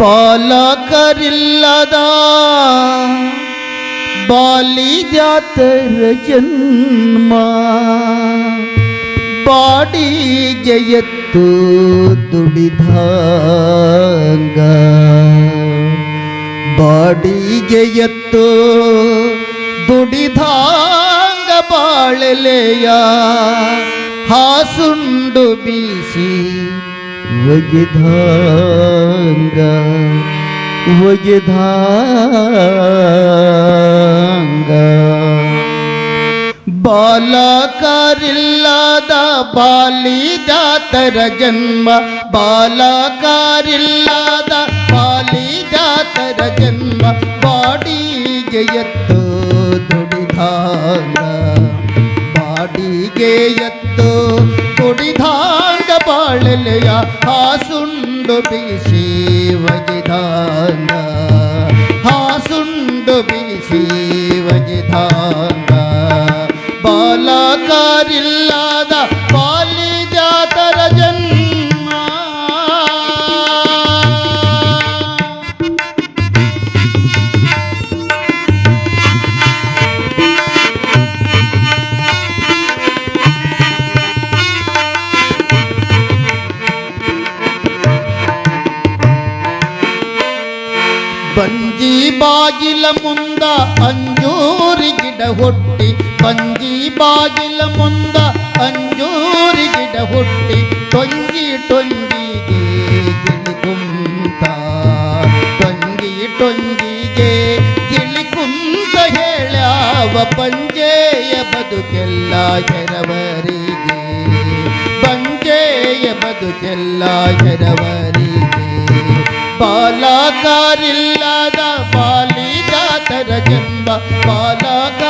ಬಾಲಕರಿಲ್ಲದ ಬಾಲಿಜಾತರ ಜನ್ಮ. ಬಾಡಿಗೆ ಎತ್ತು ದುಡಿದಂಗ ಬಾಡಿಗೆ ಎತ್ತು ದುಡಿದಾಂಗ ಬಾಳಲೆಯ ಹಾಸುಂಡು ಬೀಸಿ ಒಗಿದಾಂಗ ಒಗಿದಾಂಗ ಬಾಲಿ ಜಾತರ ಜನ್ಮ ಬಾಲಕರಿಲ್ಲದ ಬಾಲಿಜಾತರ ಜನ್ಮ ಬಾಡಿಗೆ ಎತ್ತು ದುಡಿದಾಂಗ. ಬಾಡಿಗೆ ಎತ್ತು ದುಡಿದಾಂಗ. ಬಾಳೆಲೆಯ ಹಾಸುಂಡು ಬಿಸಿ ಒಗಿದಾಂಗ ಹಾಸುಂಡು ಬಿಸಿ ಒಗಿದಾಂಗ ಬಾಲಕರಿಲ್ಲದ ಮುಂದ ಅಂಜೂರಿ ಗಿಡ ಹುಟ್ಟಿ, ಬಂಜಿ ಬಾಗಿಲ ಮುಂದ ಅಂಜೂರಿ ಗಿಡ ಹುಟ್ಟಿ, ಟೊಂಗಿ ಟೊಂಗಿಗೆ ಗಿಳಿಕುಂತ. ಟೊಂಗಿ ಟೊಂಗಿಗೆ ಗಿಳಿಕುಂತ ಹೇಳ್ಯಾವ ಪಂಜೆಯ ಬದುಕೆಲ್ಲ ಹೆರವರಿಗೆ ಪಂಜೆಯ ಬದುಕೆಲ್ಲ ಹೆರವರಿಗೆ ಬಾಲಕಾರಿಲ್ಲದ ಬಾಲಿಜಾತರ ಜನ್ಮ ಬಾಲಕಾರಿಲ್ಲದ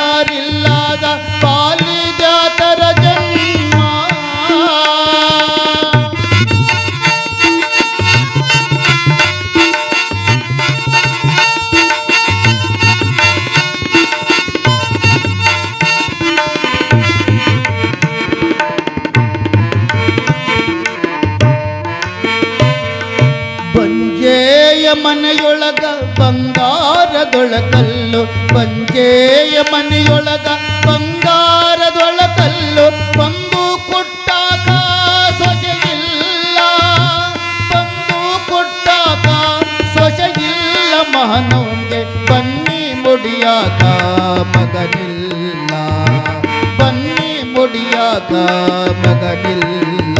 ಬಂಜೆಯ ಮನೆಯೊಳಗ ಬಂಗಾರದೊಳಕಲ್ಲು ಬಂಜೆಯ ಮನೆಯೊಳಗ ಬಂಗಾರದೊಳಕಲ್ಲು ಬಂದು ಕೊಟ್ಟಾಗ ಸೊಸೆಯಿಲ್ಲ ಬಂದು ಕೊಟ್ಟಾಗ ಸೊಸೆಯಿಲ್ಲ ಮಹನೋಂಗೆ ಬನ್ನಿ ಮುಡಿಯಾಕ ಮಗನಿಲ್ಲ. ಬನ್ನಿ ಮುಡಿಯಾಕ ಮಗನಿಲ್ಲ.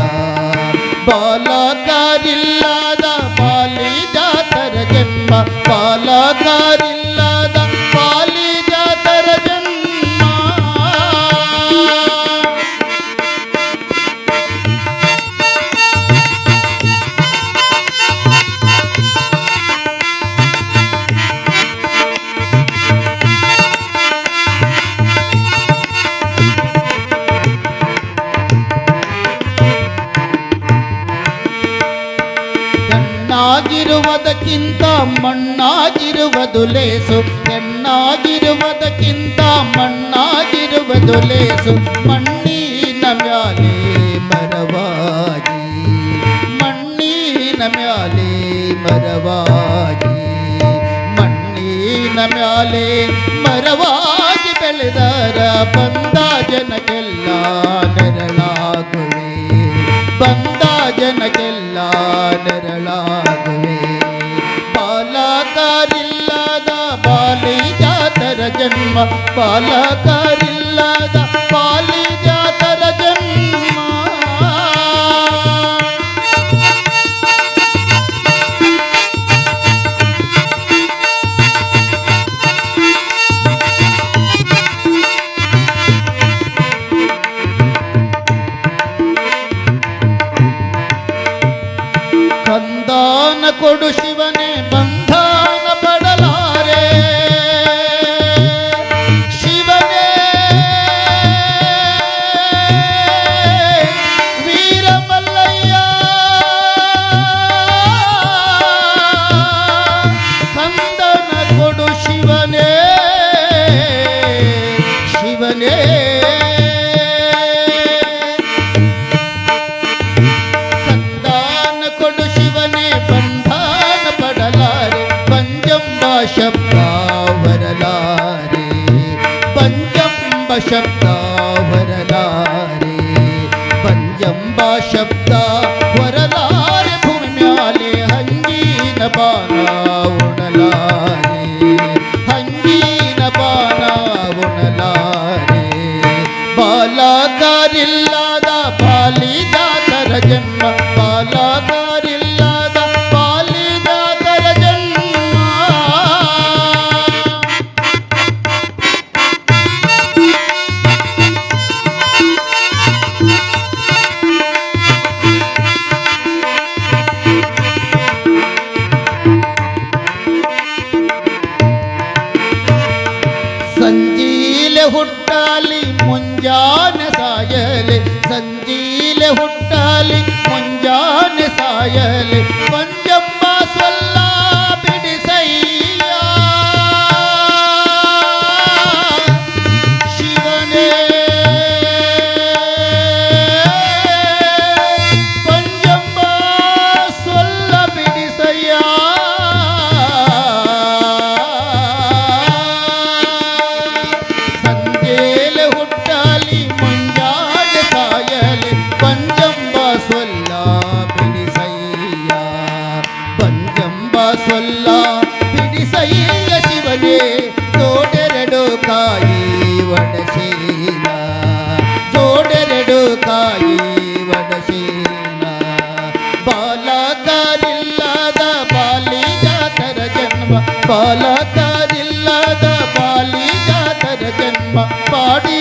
ಬಾಲಕಾರಿಲ್ಲದ ಬಾಲಿಜಾತರ ಜನ್ಮ ಬಾಲಕರಿಲ್ಲದ ಹೆಣ್ಣಾಗಿರುವುದಕ್ಕಿಂತ ಮಣ್ಣಾಗಿರುವುದು ಲೇಸು ಹೆಣ್ಣಾಗಿರುವುದಕ್ಕಿಂತ ಮಣ್ಣಾಗಿರುವುದು ಲೇಸು ಮಣ್ಣಿನ ಮ್ಯಾಲೆ ಮರವಾಗಿ ಮಣ್ಣಿನ ಮ್ಯಾಲೆ ಮರವಾಗಿ ಮಣ್ಣಿನ ಮ್ಯಾಲೆ ಮರವಾಗಿ ಬೆಳೆದರ ಬಂದ ಜನಕ್ಕೆಲ್ಲ ನೆರಳಾಗುವೆ ಬಂದ ಜನಕ್ಕೆಲ್ಲ ನೆರಳಾಗುವೆ. ಬಾಲಕರಿಲ್ಲದ ಬಾಲಿಜಾತರ ಜನ್ಮ ಬಾಲಕರಿಲ್ಲದ ವಂದನ ಕೊಡು ಶಿವನೇ ಶಿವನೇ ಕಂದಾನ ಕೊಡು ಶಿವನೇ ಬಂಧಾನ ಪಡಲಾರೆ ಪಂಜಂಬ ಶಬ್ದ ಬರಲಾರೆ ಪಂಜಂಬ ಶಬ್ದ ಬರಲಾರೆ ಪಂಜಂಬ ಶಬ್ದ ವರಲಾರೆ ಭೂಮಿ ಮ್ಯಾಲೆ ಹಂಗಿನ ಬಾನ ಹುಟ್ಟಾಲಿ ಮುಂಜಾನೆ ಸಾಯಲಿ ಪಂಜಮ್ಮ ಬಾಲಕರಿಲ್ಲದ ಬಾಲಿ ಜಾತರ ಜನ್ಮ ಬಾಡಿಗೆ